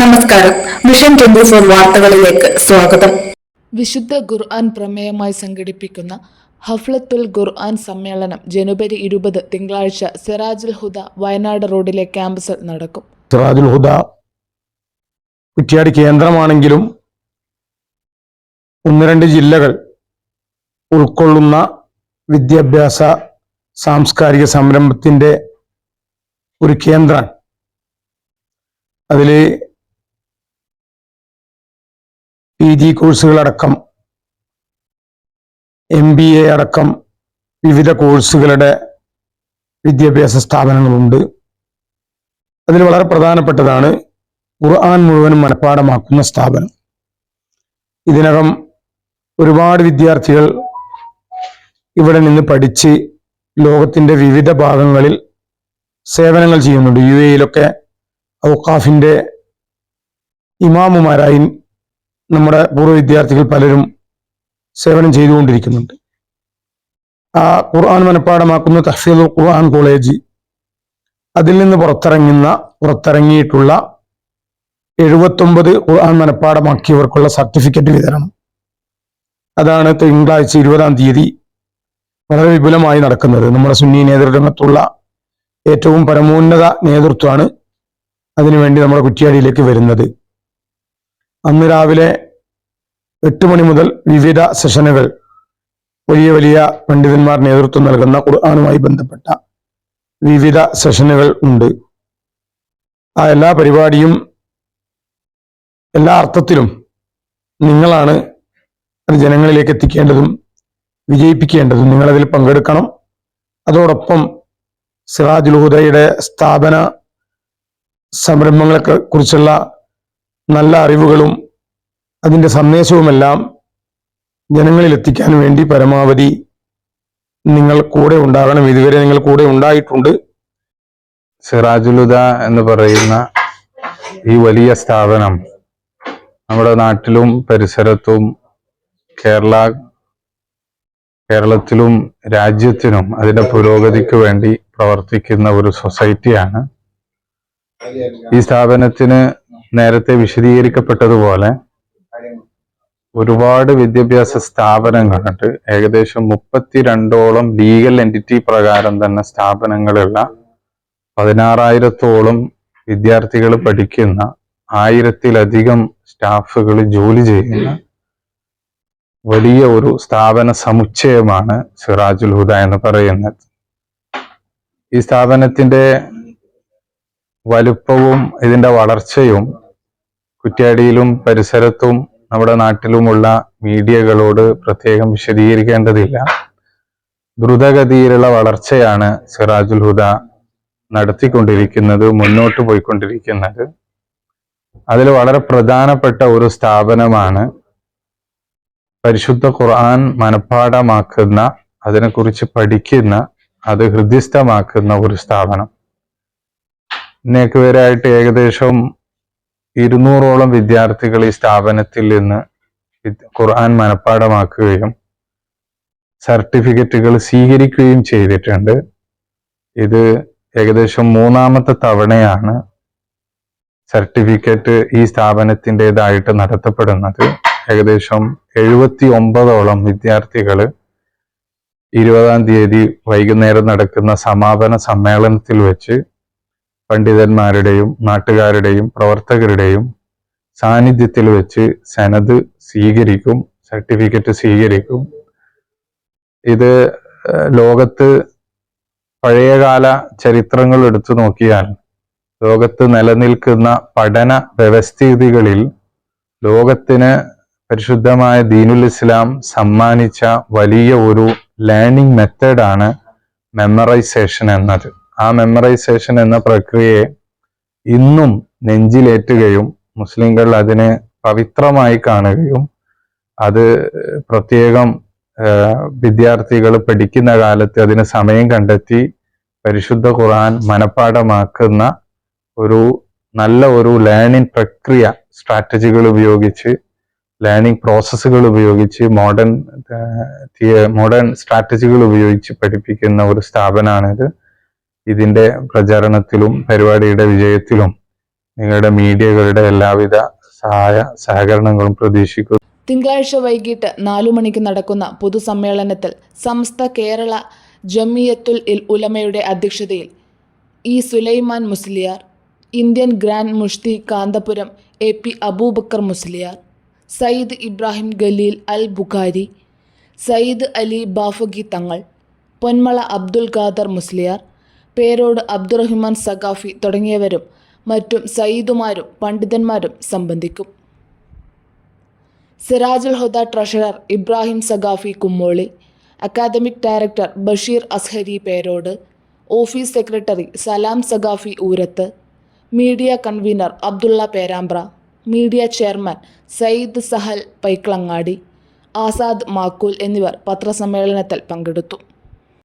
നമസ്കാരം. Mission twenty four വാർത്തകളിലേക്ക് സ്വാഗതം. വിശുദ്ധ ഖുർആൻ പ്രമേയമായി സംഘടിപ്പിക്കുന്ന ഹഫ്ലത്തുൽ ഖുർആൻ സമ്മേളനം ജനുവരി ഇരുപത് തിങ്കളാഴ്ച സിറാജുൽ ഹുദ വയനാട് റോഡിലെ ക്യാമ്പസിൽ നടക്കും. സിറാജുൽ ഹുദ കുറ്റിയാടി കേന്ദ്രമാണെങ്കിലും ഒന്ന് രണ്ട് ജില്ലകൾ ഉൾക്കൊള്ളുന്ന വിദ്യാഭ്യാസ സാംസ്കാരിക സംരംഭത്തിന്റെ ഒരു കേന്ദ്രം അതിൽ പി ജി കോഴ്സുകളടക്കം എം ബി എ അടക്കം വിവിധ കോഴ്സുകളുടെ വിദ്യാഭ്യാസ സ്ഥാപനങ്ങളുണ്ട്. അതിൽ വളരെ പ്രധാനപ്പെട്ടതാണ് ഖുർആൻ മുഴുവനും മനഃപ്പാടമാക്കുന്ന സ്ഥാപനം. ഇതിനകം ഒരുപാട് വിദ്യാർത്ഥികൾ ഇവിടെ നിന്ന് പഠിച്ച് ലോകത്തിന്റെ വിവിധ ഭാഗങ്ങളിൽ സേവനങ്ങൾ ചെയ്യുന്നുണ്ട്. യു എയിലൊക്കെ ഔക്കാഫിന്റെ ഇമാമുമാരായി നമ്മുടെ പൂർവ വിദ്യാർത്ഥികൾ പലരും സേവനം ചെയ്തുകൊണ്ടിരിക്കുന്നുണ്ട്. ആ ഖുർആൻ മനഃപ്പാടമാക്കുന്ന തഹ്ഫീദുൽ ഖുർആൻ കോളേജ് അതിൽ നിന്ന് പുറത്തിറങ്ങുന്ന പുറത്തിറങ്ങിയിട്ടുള്ള എഴുപത്തൊമ്പത് ഖുർആൻ മനഃപ്പാടമാക്കിയവർക്കുള്ള സർട്ടിഫിക്കറ്റ് വിതരണം. അതാണ് തിങ്കളാഴ്ച ഇരുപതാം തീയതി വളരെ വിപുലമായി നടക്കുന്നത്. നമ്മുടെ സുന്നി നേതൃരംഗത്തുള്ള ഏറ്റവും പരമോന്നത നേതൃത്വമാണ് അതിനുവേണ്ടി നമ്മുടെ കുറ്റിയാടിയിലേക്ക് വരുന്നത്. അന്ന് രാവിലെ എട്ട് മണി മുതൽ വിവിധ സെഷനുകൾ വലിയ വലിയ പണ്ഡിതന്മാർ നേതൃത്വം നൽകുന്ന ഖുർആാനുമായി ബന്ധപ്പെട്ട വിവിധ സെഷനുകൾ ഉണ്ട്. ആ എല്ലാ പരിപാടിയും എല്ലാ അർത്ഥത്തിലും നിങ്ങളാണ് അത് ജനങ്ങളിലേക്ക് എത്തിക്കേണ്ടതും വിജയിപ്പിക്കേണ്ടതും. നിങ്ങളതിൽ പങ്കെടുക്കണം. അതോടൊപ്പം സിറാജുൽ ഹുദയുടെ സ്ഥാപന സംരംഭങ്ങളെ കുറിച്ചുള്ള നല്ല അറിവുകളും അതിന്റെ സന്ദേശവുമെല്ലാം ജനങ്ങളിൽ എത്തിക്കാൻ വേണ്ടി പരമാവധി നിങ്ങൾ കൂടെ ഉണ്ടാകണം. ഇതുവരെ നിങ്ങൾ കൂടെ ഉണ്ടായിട്ടുണ്ട്. സിറാജുലുദ എന്ന് പറയുന്ന ഈ വലിയ സ്ഥാപനം നമ്മുടെ നാട്ടിലും പരിസരത്തും കേരള കേരളത്തിലും രാജ്യത്തിനും അതിന്റെ പുരോഗതിക്ക് വേണ്ടി പ്രവർത്തിക്കുന്ന ഒരു സൊസൈറ്റിയാണ്. ഈ സ്ഥാപനത്തിന് നേരത്തെ വിശദീകരിക്കപ്പെട്ടതുപോലെ ഒരുപാട് വിദ്യാഭ്യാസ സ്ഥാപനങ്ങളുണ്ട് ഏകദേശം മുപ്പത്തിരണ്ടോളം ലീഗൽ എന്റിറ്റി പ്രകാരം തന്നെ സ്ഥാപനങ്ങളുള്ള പതിനാറായിരത്തോളം വിദ്യാർത്ഥികൾ പഠിക്കുന്ന ആയിരത്തിലധികം സ്റ്റാഫുകൾ ജോലി ചെയ്യുന്ന വലിയ ഒരു സ്ഥാപന സമുച്ചയമാണ് സിറാജുൽ ഹുദ എന്ന് പറയുന്നത്. ഈ സ്ഥാപനത്തിന്റെ വലുപ്പവും ഇതിന്റെ വളർച്ചയും കുറ്റ്യാടിയിലും പരിസരത്തും നമ്മുടെ നാട്ടിലുമുള്ള മീഡിയകളോട് പ്രത്യേകം വിശദീകരിക്കേണ്ടതില്ല. ദ്രുതഗതിയിലുള്ള വളർച്ചയാണ് സിറാജുൽ ഹുദ നടത്തിക്കൊണ്ടിരിക്കുന്നത് മുന്നോട്ട് പോയിക്കൊണ്ടിരിക്കുന്നത്. അതിൽ വളരെ പ്രധാനപ്പെട്ട ഒരു സ്ഥാപനമാണ് പരിശുദ്ധ ഖുർആൻ മനഃപ്പാഠമാക്കുന്ന അതിനെക്കുറിച്ച് പഠിക്കുന്ന അത് ഹൃദ്യസ്ഥമാക്കുന്ന ഒരു സ്ഥാപനം. ഇന്നേക്ക് വരെയായിട്ട് ഏകദേശം ഇരുന്നൂറോളം വിദ്യാർത്ഥികൾ ഈ സ്ഥാപനത്തിൽ നിന്ന് ഖുർആൻ മനഃപ്പാഠമാക്കുകയും സർട്ടിഫിക്കറ്റുകൾ സ്വീകരിക്കുകയും ചെയ്തിട്ടുണ്ട്. ഇത് ഏകദേശം മൂന്നാമത്തെ തവണയാണ് സർട്ടിഫിക്കറ്റ് ഈ സ്ഥാപനത്തിന്റെതായിട്ട് നടത്തപ്പെടുന്നത്. ഏകദേശം എഴുപത്തി ഒമ്പതോളം വിദ്യാർത്ഥികൾ ഇരുപതാം തീയതി വൈകുന്നേരം നടക്കുന്ന സമാപന സമ്മേളനത്തിൽ വെച്ച് പണ്ഡിതന്മാരുടെയും നാട്ടുകാരുടെയും പ്രവർത്തകരുടെയും സാന്നിധ്യത്തിൽ വെച്ച് സനത് സ്വീകരിക്കും സർട്ടിഫിക്കറ്റ് സ്വീകരിക്കും. ഇത് ലോകത്ത് പഴയകാല ചരിത്രങ്ങൾ എടുത്തു നോക്കിയാൽ ലോകത്ത് നിലനിൽക്കുന്ന പഠന വ്യവസ്ഥിതികളിൽ ലോകത്തിന് പരിശുദ്ധമായ ദീനുൽ ഇസ്ലാം സമ്മാനിച്ച വലിയ ഒരു ലേണിംഗ് മെത്തേഡാണ് മെമ്മറൈസേഷൻ എന്നത്. ആ മെമ്മറൈസേഷൻ എന്ന പ്രക്രിയയെ ഇന്നും നെഞ്ചിലേറ്റുകയും മുസ്ലിങ്ങൾ അതിനെ പവിത്രമായി കാണുകയും അത് പ്രത്യേകം വിദ്യാർത്ഥികൾ പഠിക്കുന്ന കാലത്ത് അതിന് സമയം കണ്ടെത്തി പരിശുദ്ധ ഖുർആൻ മനഃപ്പാഠമാക്കുന്ന ഒരു നല്ല ഒരു ലേണിംഗ് പ്രക്രിയ സ്ട്രാറ്റജികൾ ഉപയോഗിച്ച് ലേണിംഗ് പ്രോസസ്സുകൾ ഉപയോഗിച്ച് മോഡേൺ മോഡേൺ സ്ട്രാറ്റജികൾ ഉപയോഗിച്ച് പഠിപ്പിക്കുന്ന ഒരു സ്ഥാപനമാണിത്. ഇതിന്റെ പ്രചാരണത്തിലും പരിപാടിയുടെ വിജയത്തിലും നിങ്ങളുടെ മീഡിയകളുടെ എല്ലാവിധ സഹായ സഹകരണങ്ങളും പ്രതീക്ഷിക്കുന്നു. തിങ്കളാഴ്ച വൈകിട്ട് നാലു മണിക്ക് നടക്കുന്ന പൊതുസമ്മേളനത്തിൽ സമസ്ത കേരള ജമിയത്തുൽ ഉലമയുടെ അധ്യക്ഷതയിൽ E Sulaiman Musliyar Indian grand മുഷ്തി Kanthapuram A P Abubakar Musliyar Sayyid Ibrahim Khaleel അൽ ബുഖാരി സയ്യിദ് അലി ബാഫഗി തങ്ങൾ പൊന്മള അബ്ദുൽ ഖാദർ മുസ്ലിയാർ പേരോട് അബ്ദുറഹ്മാൻ സഖാഫി തുടങ്ങിയവരും മറ്റും സയ്യിദുമാരും പണ്ഡിതന്മാരും സംബന്ധിക്കും. Sirajul Huda treasurer Ibrahim Saqafi Kummoli academic director Basheer Azhari Perod office secretary Salam Saqafi Oorath media convener Abdulla Perambra media chairman Sayyid Sahal Paikkalangadi Azad Makkool എന്നിവർ പത്രസമ്മേളനത്തിൽ പങ്കെടുത്തു.